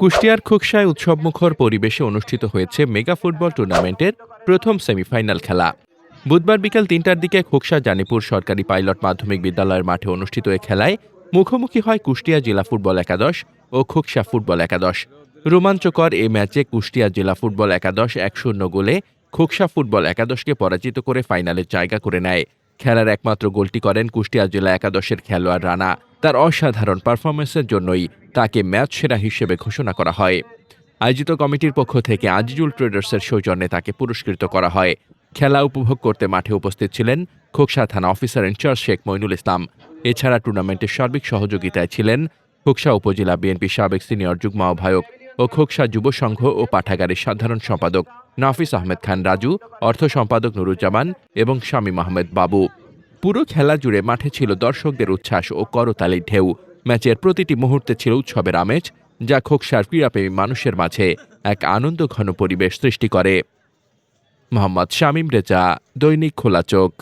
কুষ্টিয়ার খোকসায় উৎসবমুখর পরিবেশে অনুষ্ঠিত হয়েছে মেগা ফুটবল টুর্নামেন্টের প্রথম সেমিফাইনাল খেলা। বুধবার বিকেল তিনটার দিকে খোকসা জানিপুর সরকারি পাইলট মাধ্যমিক বিদ্যালয়ের মাঠে অনুষ্ঠিত এ খেলায় মুখোমুখি হয় কুষ্টিয়া জেলা ফুটবল একাদশ ও খোকসা ফুটবল একাদশ। রোমাঞ্চকর এ ম্যাচে কুষ্টিয়া জেলা ফুটবল একাদশ এক শূন্য গোলে খোকসা ফুটবল একাদশকে পরাজিত করে ফাইনালে জায়গা করে নেয়। খেলার একমাত্র গোলটি করেন কুষ্টিয়া জেলা একাদশের খেলোয়াড় রানা। তার অসাধারণ পারফরমেন্সের জন্যই তাকে ম্যাচ সেরা হিসেবে ঘোষণা করা হয়। আয়োজিত কমিটির পক্ষ থেকে আজিজুল ট্রেডার্সের সৌজন্যে তাকে পুরস্কৃত করা হয়। খেলা উপভোগ করতে মাঠে উপস্থিত ছিলেন খোকসা থানা officer in charge Sheikh Moinul Islam. এছাড়া টুর্নামেন্টের সার্বিক সহযোগিতায় ছিলেন খোকসা উপজেলা বিএনপি সাবেক সিনিয়র যুগ্ম আহ্বায়ক ও খোকসা যুব সংঘ ও পাঠাগারের সাধারণ সম্পাদক নাফিস আহমেদ খান রাজু, অর্থ সম্পাদক নুরুজ্জামান এবং শামীম আহমেদ বাবু। পুরো খেলা জুড়ে মাঠে ছিল দর্শকদের উচ্ছ্বাস ও করতালির ঢেউ। ম্যাচের প্রতিটি মুহূর্তে ছিল উৎসবের আমেজ, যা খোকসার ক্রীড়াপ্রেমী মানুষের মাঝে এক আনন্দ ঘন পরিবেশ সৃষ্টি করে। মোহাম্মদ শামীম রেজা, দৈনিক খোলা চোখ।